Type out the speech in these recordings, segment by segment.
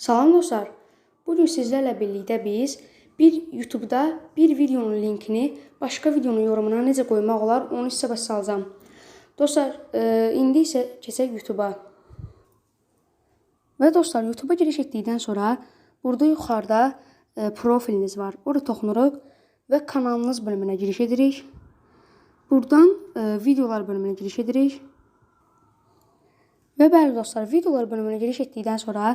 Salam dostlar. Bugün sizlərlə birlikdə biz bir YouTube-da bir videonun linkini başqa videonun yorumuna necə qoymaq olar, onu sizə başa salacağam. Dostlar, e, indi isə keçək YouTube-a. Və dostlar, YouTube-a giriş etdikdən sonra burada yuxarıda e, profiliniz var. Orada toxunuruq və kanalınız bölümünə giriş edirik. Buradan e, videolar bölümünə giriş edirik. Və bəli dostlar, videolar bölümünə giriş etdikdən sonra,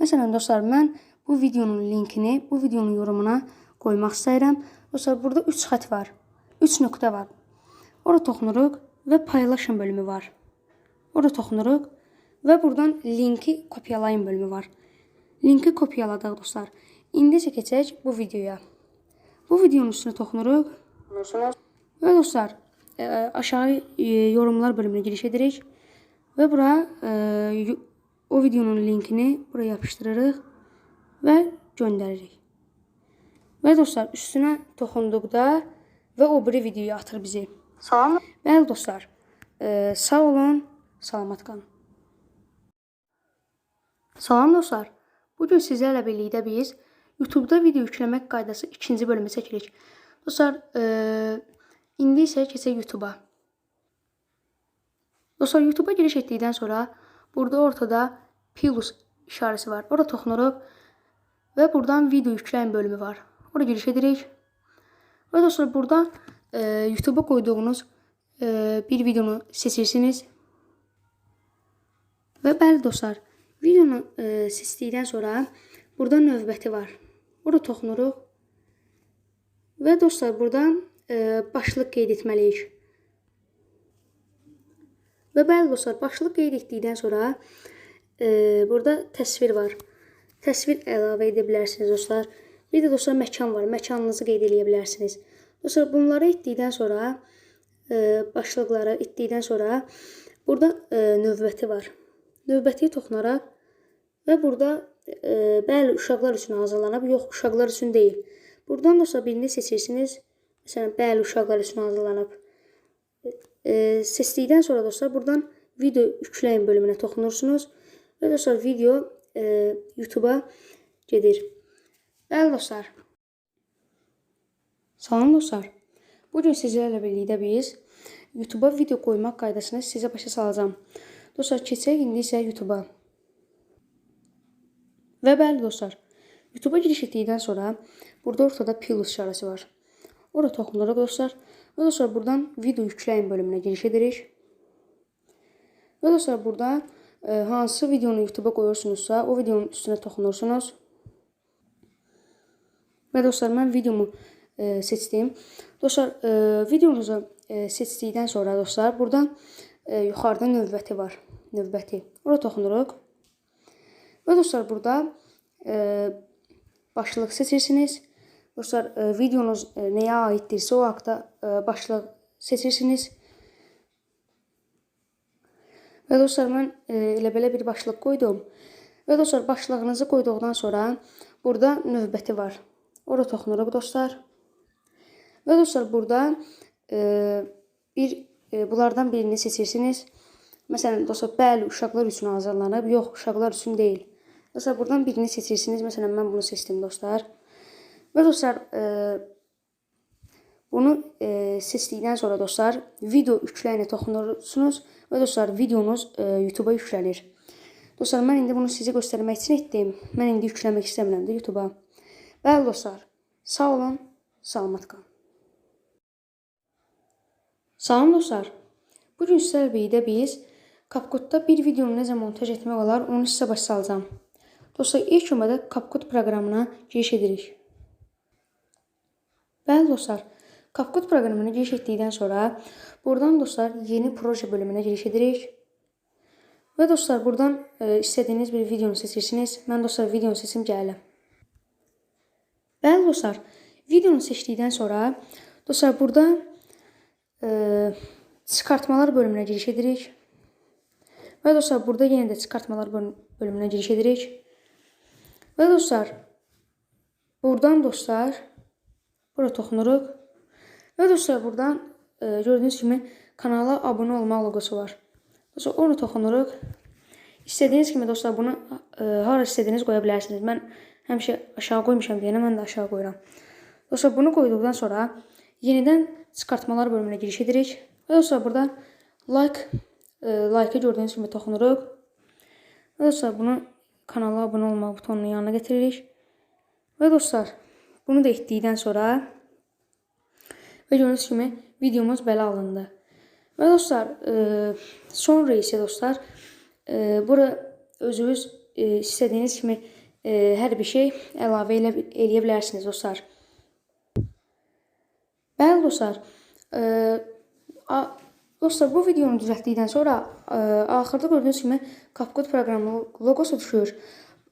məsələn dostlar, mən bu videonun linkini bu videonun yorumuna qoymaq istəyirəm. Dostlar, burada 3 xətt var. 3 nöqtə var. Ora toxunuruq və paylaşın bölümü var. Ora toxunuruq və buradan linki kopyalayın bölümü var. Linki kopyaladıq dostlar. İndi isə keçək bu videoya. Bu videonun üstünə toxunuruq. Və dostlar, e, aşağı e, yorumlar bölümünə giriş edirik. Və bura e, o videonun linkini buraya yapışdırırıq və göndəririk. Və dostlar, üstünə toxunduqda və o biri videoya atır bizi. Salam. Bəli dostlar, e, sağ olun, salamat qalın. Salam dostlar. Bu gün sizlərlə birlikdə biz YouTube-da video yükləmək qaydası ikinci bölümü çəkirik. Dostlar, e, indi isə keçək YouTube-a. Dostlar, YouTube-a giriş etdikdən sonra burada ortada plus işarəsi var. Orada toxunuruq və buradan video yükləyin bölümü var. Oraya giriş edirik. Və dostlar, burada e, YouTube-a e, bir videonu seçirsiniz. Və bəli dostlar, videonu e, seçdikdən sonra burada növbəti var. Orada toxunuruq. Və dostlar, buradan e, başlıq qeyd. Və bəli dostlar, başlıq qeyd etdikdən sonra e, burada təsvir var. Təsvir əlavə edə bilərsiniz dostlar. Bir də dostlar məkan var. Məkanınızı qeyd edə bilərsiniz. Dostlar, bunları etdikdən sonra e, başlıqları etdikdən sonra burada e, növbəti var. Növbətiyə toxunaraq və burada e, bəli uşaqlar üçün hazırlanıb, yox uşaqlar üçün deyil. Buradan dostlar birini seçirsiniz. Məsələn, bəli uşaqlar üçün hazırlanıb. E, seçdikdən sonra dostlar buradan video yükləyin bölümünə toxunursunuz və dostlar video e, YouTube-a gedir. Bəli dostlar. Salam dostlar. Bu gün sizlərlə birlikdə biz YouTube-a video qoymaq qaydasını sizə başa salacağam. Dostlar, keçək indi isə YouTube-a. Bəli dostlar, YouTube-a giriş etdikdən sonra burada ortada plus işarəsi var. Ora toxunuruq dostlar. Dostlar, buradan video yükləyin bölümünə giriş edirik. Dostlar, burada e, hansı videonu YouTube-a qoyursunuzsa, o videonun üstünə toxunursunuz. Və dostlar, mən videomu e, seçdim. Dostlar, e, videonuzu e, seçdikdən sonra dostlar, burada e, yuxarıda növbəti var. Növbəti. Ora toxunuruq. Və dostlar, burada e, başlıq seçirsiniz. Dostlar, e, videonuz e, nəyə aiddirsə o haqda e, başlıq seçirsiniz. Və dostlar, mən e, elə belə bir başlıq qoydum. Və dostlar, başlığınızı qoyduqdan sonra burada növbəti var. Ora toxunuruq dostlar. Və dostlar, burada e, bir e, bunlardan birini seçirsiniz. Məsələn, dostlar, bəli, uşaqlar üçün hazırlanıb, yox, uşaqlar üçün deyil. Dostlar, buradan birini seçirsiniz. Məsələn, mən bunu seçdim dostlar. Və dostlar, e, bunu e, seçdikdən sonra dostlar, video yükləyinə toxunursunuz və dostlar, videonuz e, YouTube-a yüklənir. Dostlar, mən indi bunu sizə göstərmək üçün etdim. Mən indi yükləmək istəmirəm də YouTube-a. Bəli dostlar, sağ olun, salamat qalın. Salam dostlar. Bu gün birlikdə biz CapCut-da bir videonu necə montaj etmək olar, onu sizə başa salacağam. Dostlar, ilk növbədə CapCut proqramına giriş edirik. Bəli dostlar, CapCut proqramına giriş etdikdən sonra buradan dostlar yeni proje bölümünə giriş edirik. Və dostlar, buradan e, istədiyiniz bir videonu seçirsiniz. Mən dostlar videonu seçim gəlirəm. Bəli dostlar, videonu seçdikdən sonra dostlar burada e, çıxartmalar bölümünə giriş edirik. Və dostlar, burada yenə də çıxartmalar bölüm- bölümünə giriş edirik. Və dostlar, buradan dostlar, bura toxunuruq. Və dostlar, buradan e, gördüyünüz kimi kanala abunə olmaq loqosu var. Dostlar, onu toxunuruq. İstədiyiniz kimi dostlar bunu e, hara istədiyiniz qoya bilərsiniz. Mən həmişə aşağı qoymuşam deyənə mən də aşağı qoyuram. Dostlar bunu qoyduqdan sonra yenidən çıxartmalar bölümünə giriş edirik. Və dostlar burada like e, like-ı gördüyünüz kimi toxunuruq. Və dostlar bunu kanala abunə olmaq butonunun yanına getiririk. Və dostlar bunu da etdikdən sonra və gördüyünüz kimi videomuz belə alındı. Və dostlar, e, sonra isə dostlar, e, bura özünüz e, istədiyiniz kimi e, bir şey əlavə elə eləyə bilərsiniz dostlar. Bəli dostlar, e, dostlar bu videonu düzəltdikdən sonra e, axırda gördüyünüz kimi CapCut proqramının loqosu düşür.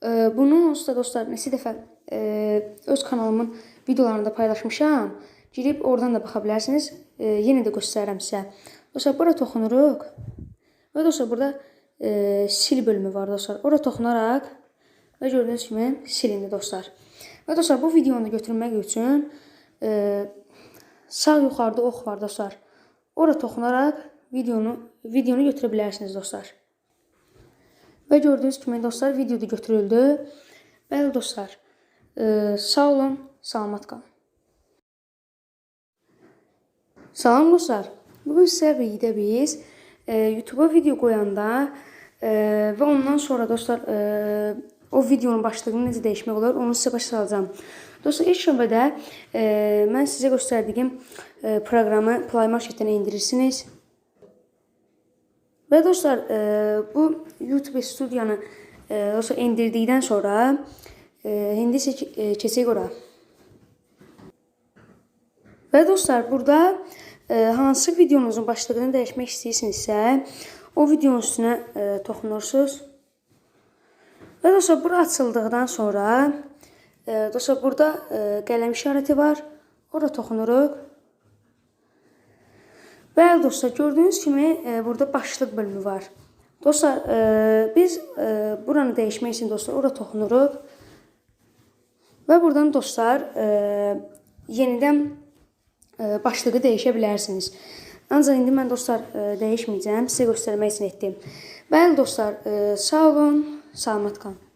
E, bunu da dostlar neçə dəfə e, öz kanalımın videolarında paylaşmışam. Girib oradan da baxa bilərsiniz. E, yenə də göstərirəm sizə. Dostlar bura toxunuruq. Və dostlar burada e, sil bölümü var dostlar. Ora toxunaraq və gördüyünüz kimi silindi dostlar. Və dostlar bu videonu götürmək üçün e, sağ yuxarıda ox var dostlar. Ora toxunaraq videonu videonu götürə bilərsiniz dostlar. Və gördüyünüz kimi dostlar video da götürüldü. Bəli dostlar. E, sağ olun, salamat qalın. Salam dostlar. Sizə birlikdə biz e, YouTube-a video qoyanda e, və ondan sonra dostlar e, o videonun başlığını necə dəyişmək olar, onu sizə başa salacağam. Dostlar ilk növbədə e, mən sizə göstərdiyim e, proqramı Play indirirsiniz. Və dostlar e, bu YouTube Studiyanı e, dostlar indirdikdən sonra e, indi isə e, keçək ora. Və dostlar burada e, hansı videonuzun başlığını dəyişmək istəyirsinizsə, o videonun üstünə e, toxunursunuz. Və dostlar bura açıldıqdan sonra e, dostlar burada e, qələm işarəti var. Ora toxunuruq. Bəli dostlar, gördüyünüz kimi e, burada başlıq bölümü var. Dostlar, e, biz e, buranı dəyişmək üçün dostlar ora toxunuruq. Və buradan dostlar e, yenidən e, başlığı dəyişə bilərsiniz. Ancaq indi mən dostlar e, dəyişməyəcəm, sizə göstərmək üçün etdim. Bəli dostlar, e, sağ olun, salamat qalın.